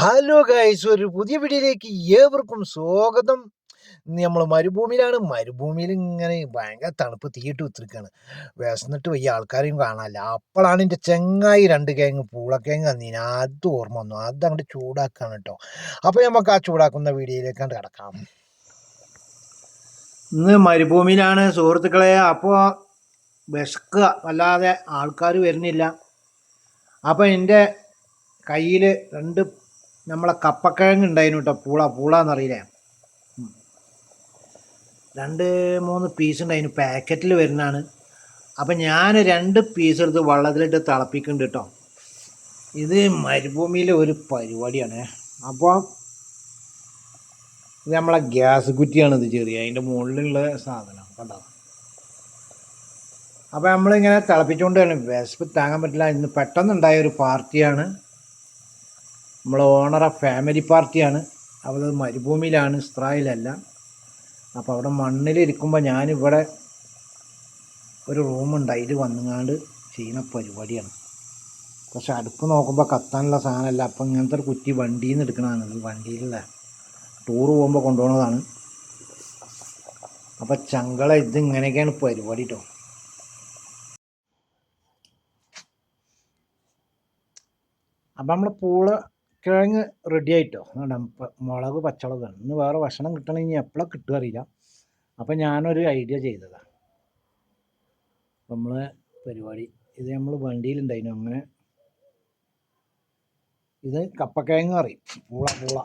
Hello guys ഒരു പുതിയ വീഡിയോയിലേക്ക് ഏവർക്കും സ്വാഗതം. നമ്മൾ മരുഭൂമിയിലാണ്. മരുഭൂമിയിൽ ഇങ്ങനെ ഭയങ്കര തണുപ്പ് തീയിട്ട് കുത്തിരിക്കുകയാണ് വിശന്നിട്ട് വയ്യ ആൾക്കാരെയും കാണാനില്ല അപ്പോഴാണ് എന്റെ ചെങ്ങായി രണ്ട് കേങ്ങ് പൂളക്കേങ്ങ് തന്നീന്. അത് ഓർമ്മ വന്നു. അത് അങ്ങോട്ട് ചൂടാക്കാണ് കേട്ടോ. അപ്പോൾ നമുക്ക് ആ ചൂടാക്കുന്ന വീഡിയോയിലേക്ക് കിടക്കാം. ഇന്ന് മരുഭൂമിയിലാണ് സുഹൃത്തുക്കളെ. അപ്പോൾ വിശക്കുക. വല്ലാതെ ആൾക്കാർ വരുന്നില്ല. അപ്പോൾ എന്റെ കയ്യിൽ രണ്ട് നമ്മളെ കപ്പക്കിഴങ്ങ് ഉണ്ടായിരുന്നു കേട്ടോ പൂള പൂള എന്നറിയില്ലേ രണ്ട് മൂന്ന് പീസ് ഉണ്ടായിരുന്നു. പാക്കറ്റിൽ വരുന്നതാണ്. അപ്പം ഞാൻ രണ്ട് പീസ് എടുത്ത് വെള്ളത്തിലിട്ട് തിളപ്പിക്കുന്നുണ്ട് കേട്ടോ ഇത് മരുഭൂമിയിലെ ഒരു പരിപാടിയാണ്. അപ്പോൾ ഇത് നമ്മളെ ഗ്യാസ് കുറ്റിയാണ് ഇത് ചെറിയ അതിന്റെ മുകളിലുള്ള സാധനം കണ്ടോ? അപ്പോൾ നമ്മളിങ്ങനെ തിളപ്പിച്ചുകൊണ്ട് വിശപ്പ് താങ്ങാൻ പറ്റില്ല. ഇന്ന് പെട്ടെന്നുണ്ടായ ഒരു പാർട്ടിയാണ്. നമ്മളെ ഓണറെ ഫാമിലി പാർട്ടിയാണ് അവൾ മരുഭൂമിയിലാണ് ഇസ്രായേലല്ല. അപ്പോൾ അവിടെ മണ്ണിലിരിക്കുമ്പോൾ ഞാനിവിടെ ഒരു റൂമുണ്ട് അതിൽ വന്നുങ്ങാണ്ട് ചെയ്യുന്ന പരിപാടിയാണ്. പക്ഷെ അടുപ്പ് നോക്കുമ്പോൾ കത്താനുള്ള സാധനമല്ല. അപ്പം ഇങ്ങനത്തെ ഒരു കുറ്റി വണ്ടിയിൽ നിന്ന് എടുക്കണതാണ് വണ്ടിയിലുള്ള ടൂറ് പോകുമ്പോൾ കൊണ്ടുപോകുന്നതാണ് അപ്പം ചങ്കള ഇത് ഇങ്ങനെയൊക്കെയാണ് പരിപാടി കേട്ടോ അപ്പം നമ്മൾ പൂള കിഴങ്ങ് റെഡി ആയിട്ടോ? മുളക് പച്ചമുളകാണ് ഇന്ന് വേറെ ഭക്ഷണം കിട്ടണമെങ്കിൽ എപ്പോഴാണ് കിട്ടുക അറിയില്ല. അപ്പം ഞാനൊരു ഐഡിയ ചെയ്തതാണ് നമ്മൾ പരിപാടി ഇത് നമ്മൾ വണ്ടിയിലുണ്ടായിരുന്നു അങ്ങനെ ഇത് കപ്പക്കിഴങ്ങ് കറി. പൂള പൂള.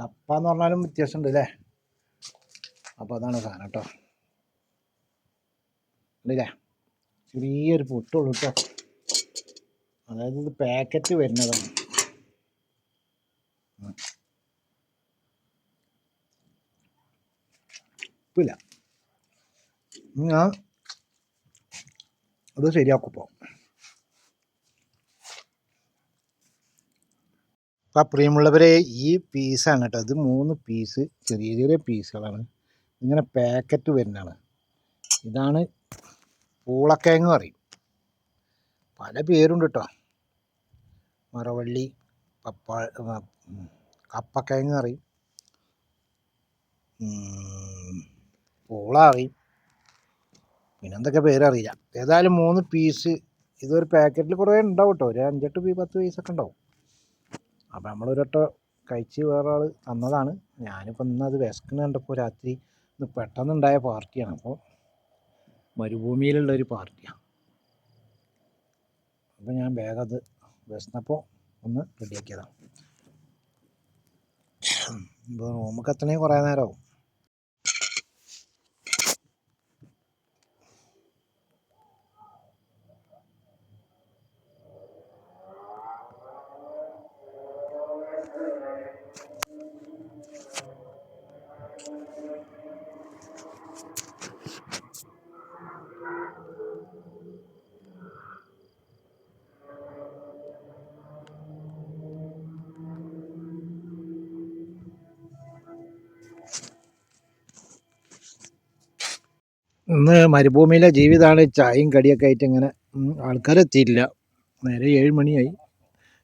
കപ്പ എന്ന് പറഞ്ഞാലും വ്യത്യാസമുണ്ട് അല്ലേ അപ്പോൾ അതാണ് സാധനം കേട്ടോ. ഉണ്ടല്ലേ ചെറിയൊരു പൊട്ടുള്ളൂ കേട്ടോ. അതായത് ഇത് പാക്കറ്റ് വരുന്നതാണ്. ഉപ്പില്ല ഞാൻ അത് ശരിയാക്കുമ്പോൾ അപ്പം പ്രിയമുള്ളവരെ ഈ പീസാണ് കേട്ടോ. ഇത് മൂന്ന് പീസ് ചെറിയ ചെറിയ പീസുകളാണ് ഇങ്ങനെ പാക്കറ്റ് വരുന്നതാണ്. ഇതാണ് പൂളക്കിഴങ്ങ് പറയും പല പേരുണ്ട് കേട്ടോ. മറവള്ളി പപ്പ കപ്പക്കിഴങ്ങ് കറി പൂള അറിയും പിന്നെ എന്തൊക്കെ പേരറിയില്ല ഏതായാലും മൂന്ന് പീസ് ഇതൊരു പാക്കറ്റിൽ കുറേ ഉണ്ടാവും കേട്ടോ ഒരു അഞ്ചെട്ട് പീ പത്ത് പീസൊക്കെ ഉണ്ടാവും അപ്പോൾ നമ്മളൊരൊട്ട കഴിച്ച് വേറെ ആൾ തന്നതാണ്. ഞാനിപ്പോൾ ഇന്ന് അത് വിശക്കുന്ന കണ്ടപ്പോൾ രാത്രി ഇന്ന് പെട്ടെന്നുണ്ടായ പാർട്ടിയാണ്. അപ്പോൾ മരുഭൂമിയിലുള്ള ഒരു പാർട്ടിയാണ് അപ്പോൾ ഞാൻ വേഗം അത് വിശന്നപ്പോൾ ഒന്ന് റെഡിയാക്കിയതാണ് ഇപ്പോൾ റൂമൊക്കെ എത്തണമെങ്കിൽ കുറേ നേരമാവും ഇന്ന് മരുഭൂമിയിലെ ജീവിതമാണ്. ചായയും കടിയൊക്കെ ആയിട്ട് ഇങ്ങനെ എത്തിയില്ല നേരെ ഏഴ് മണിയായി.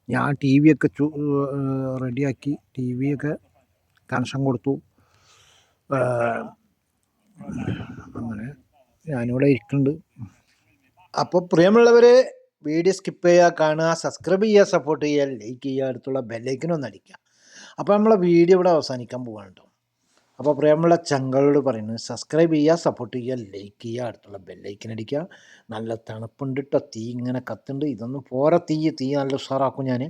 ഞാൻ ടി വി ഒക്കെ ചു റെഡിയാക്കി. ടി വി ഒക്കെ കണക്ഷൻ കൊടുത്തു. അങ്ങനെ ഞാനിവിടെ ഇരിക്കുന്നുണ്ട്. അപ്പോൾ പ്രിയമുള്ളവരെ വീഡിയോ സ്കിപ്പ് ചെയ്യുക കാണുക സബ്സ്ക്രൈബ് ചെയ്യുക സപ്പോർട്ട് ചെയ്യുക ലൈക്ക് ചെയ്യുക അടുത്തുള്ള ബെല്ലൈക്കനൊന്ന് അടിക്കുക. അപ്പോൾ നമ്മളെ വീഡിയോ ഇവിടെ അവസാനിക്കാൻ കേട്ടോ അപ്പോൾ പ്രിയമുള്ള ചങ്കളോട് പറയുന്നത് സബ്സ്ക്രൈബ് ചെയ്യുക സപ്പോർട്ട് ചെയ്യുക ലൈക്ക് ചെയ്യുക അടുത്തുള്ള ബെല്ലൈക്കിനടിക്കുക നല്ല തണുപ്പുണ്ട് കേട്ടോ തീ ഇങ്ങനെ കത്തുണ്ട്. ഇതൊന്നും പോരെ തീ തീ നല്ല ഉഷാറാക്കും ഞാൻ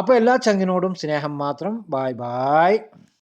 അപ്പോൾ എല്ലാ ചങ്ങിനോടും സ്നേഹം മാത്രം. Bye bye